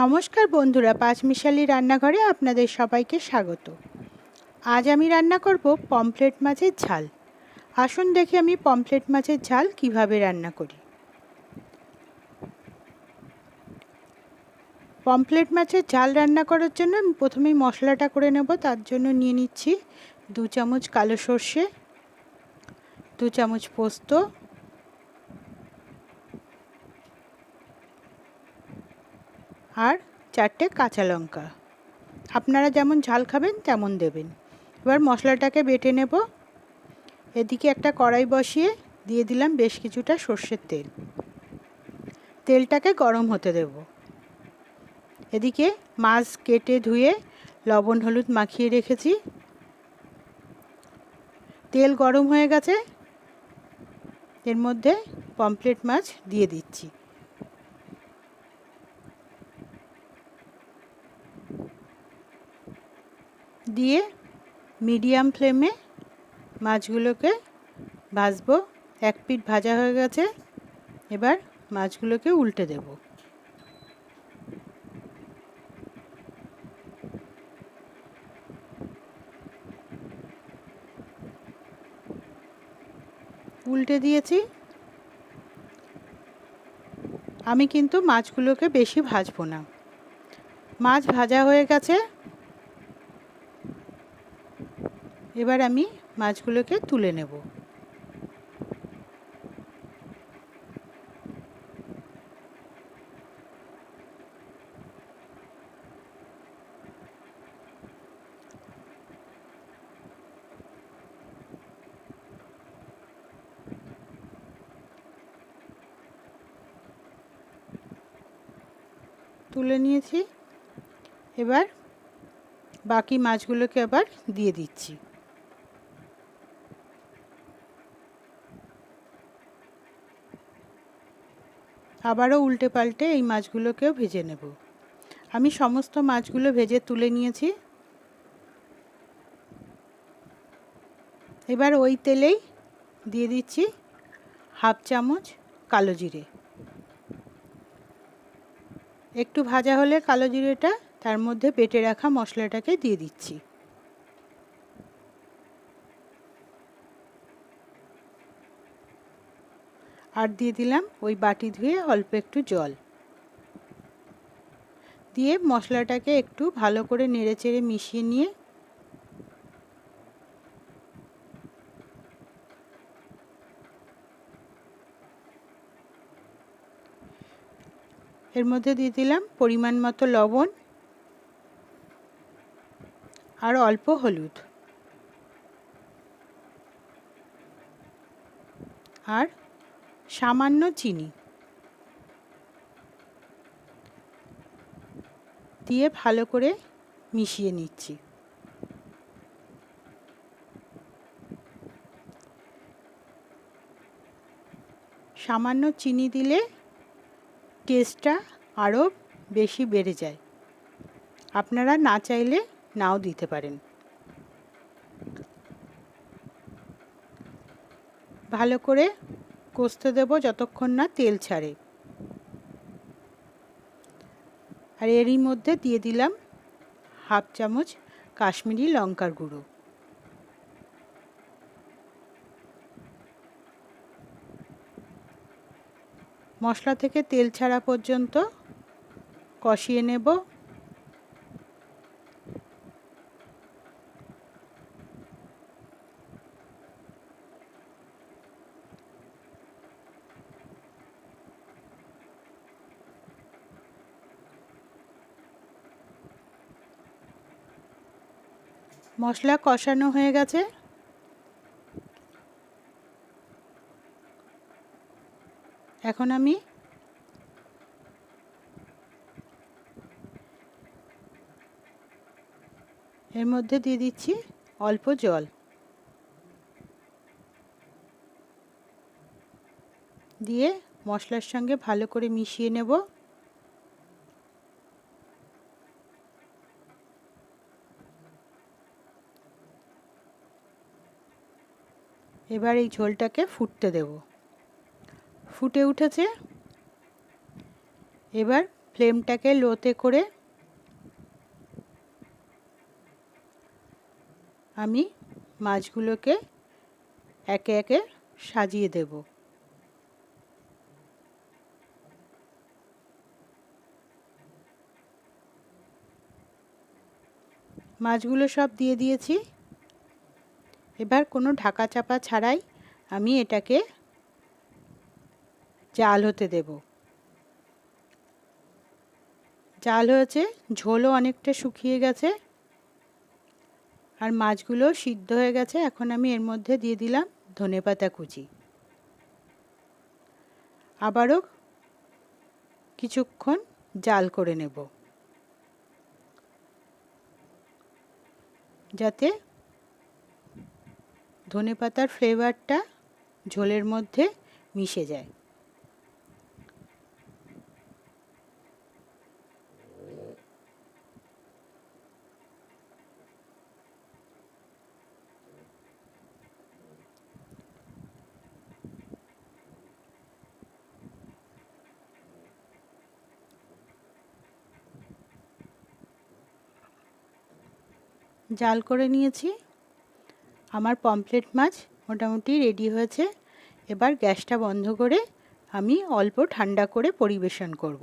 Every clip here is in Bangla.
নমস্কার বন্ধুরা, পাঁচমিশালি রান্নাঘরে আপনাদের সবাইকে স্বাগত। আজ আমি রান্না করব পমফ্লেট মাছের ঝাল। আসুন দেখি আমি পমফ্লেট মাছের ঝাল কীভাবে রান্না করি। পমফ্লেট মাছের ঝাল রান্না করার জন্য আমি প্রথমেই মশলাটা করে নেব, তার জন্য নিয়ে নিচ্ছি দু চামচ কালো সর্ষে, দু চামচ পোস্ত আর চারটে কাঁচা লঙ্কা। আপনারা যেমন ঝাল খাবেন, তেমন দেবেন। এবার মশলাটাকে বেটে নেব। এদিকে একটা কড়াই বসিয়ে দিয়ে দিলাম বেশ কিছুটা সর্ষের তেল। তেলটাকে গরম হতে দেব। এদিকে মাছ কেটে ধুয়ে লবণ, হলুদ মাখিয়ে রেখেছি। তেল গরম হয়ে গেছে। এর মধ্যে পমপ্লেট মাছ দিয়ে দিচ্ছি। দিয়ে মিডিয়াম ফ্লেমে মাছগুলোকে ভাজবো। এক পিঠ ভাজা হয়ে গেছে। এবার মাছগুলোকে উল্টে দেব। উল্টে দিয়েছি। আমি কিন্তু মাছগুলোকে বেশি ভাজবো না। মাছ ভাজা হয়ে গেছে। এবার আমি মাছগুলোকে তুলে নেব। তুলে নিয়েছি। এবার বাকি মাছগুলোকে আবার দিয়ে দিচ্ছি। আবারও উল্টে পাল্টে এই মাছগুলোকেও ভেজে নেব। আমি সমস্ত মাছগুলো ভেজে তুলে নিয়েছি। এবার ওই তেলেই দিয়ে দিচ্ছি হাফ চামচ কালো জিরে। একটু ভাজা হলে কালো জিরেটা তার মধ্যে পেটে রাখা মশলাটাকে দিয়ে দিচ্ছি। আর দিয়ে দিলাম ওই বাটি ধুয়ে অল্প একটু জল। দিয়ে মশলাটাকে একটু ভালো করে নেড়ে চেড়ে মিশিয়ে নিয়ে এর মধ্যে দিয়ে দিলাম পরিমাণ মতো লবণ আর অল্প হলুদ আর সামান্য চিনি। দিয়ে ভালো করে মিশিয়ে নিচ্ছি। সামান্য চিনি দিলে টেস্টটা আরও বেশি বেড়ে যায়। আপনারা না চাইলে নাও দিতে পারেন। ভালো করে কষতে দেব যতক্ষণ না তেল ছাড়ে। আর এরই মধ্যে দিয়ে দিলাম হাফ চামচ কাশ্মীরি লঙ্কার গুঁড়ো। মশলা থেকে তেল ছাড়া পর্যন্ত কষিয়ে নেব। মশলা কষানো হয়ে গেছে। এখন আমি এর মধ্যে দিয়ে দিচ্ছি অল্প জল। দিয়ে মশলার সঙ্গে ভালো করে মিশিয়ে নেব। এবার এই ঝোলটাকে ফুটতে দেব। ফুটে উঠেছে। এবার ফ্লেমটাকে লোতে করে আমি মাছগুলোকে একে একে সাজিয়ে দেব। মাছগুলো সব দিয়ে দিয়েছি। এবার কোনো ঢাকা চাপা ছাড়াই আমি এটাকে জাল হতে দেব। জাল হয়েছে, ঝোলও অনেকটা শুকিয়ে গেছে আর মাছগুলো সিদ্ধ হয়ে গেছে। এখন আমি এর মধ্যে দিয়ে দিলাম ধনেপাতা কুচি। আবারও কিছুক্ষণ জাল করে নেব। যাতে ধনেপাতার ফ্লেভারটা ঝোলের মধ্যে মিশে যায়। জাল করে নিয়েছি। আমার পমফ্লেট মাছ মোটামুটি রেডি হয়েছে। এবার গ্যাসটা বন্ধ করে আমি অল্প ঠান্ডা করে পরিবেশন করব।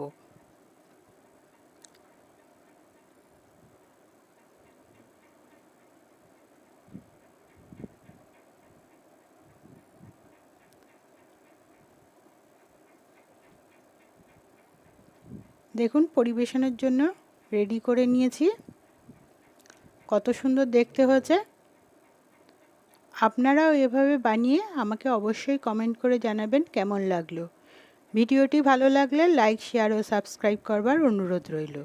দেখুন, পরিবেশনের জন্য রেডি করে নিয়েছি। কত সুন্দর দেখতে হয়েছে। আপনারাও এভাবে বানিয়ে আমাকে অবশ্যই কমেন্ট করে জানাবেন কেমন লাগল। ভিডিওটি ভালো লাগলে লাইক শেয়ার ও সাবস্ক্রাইব করবার অনুরোধ রইল।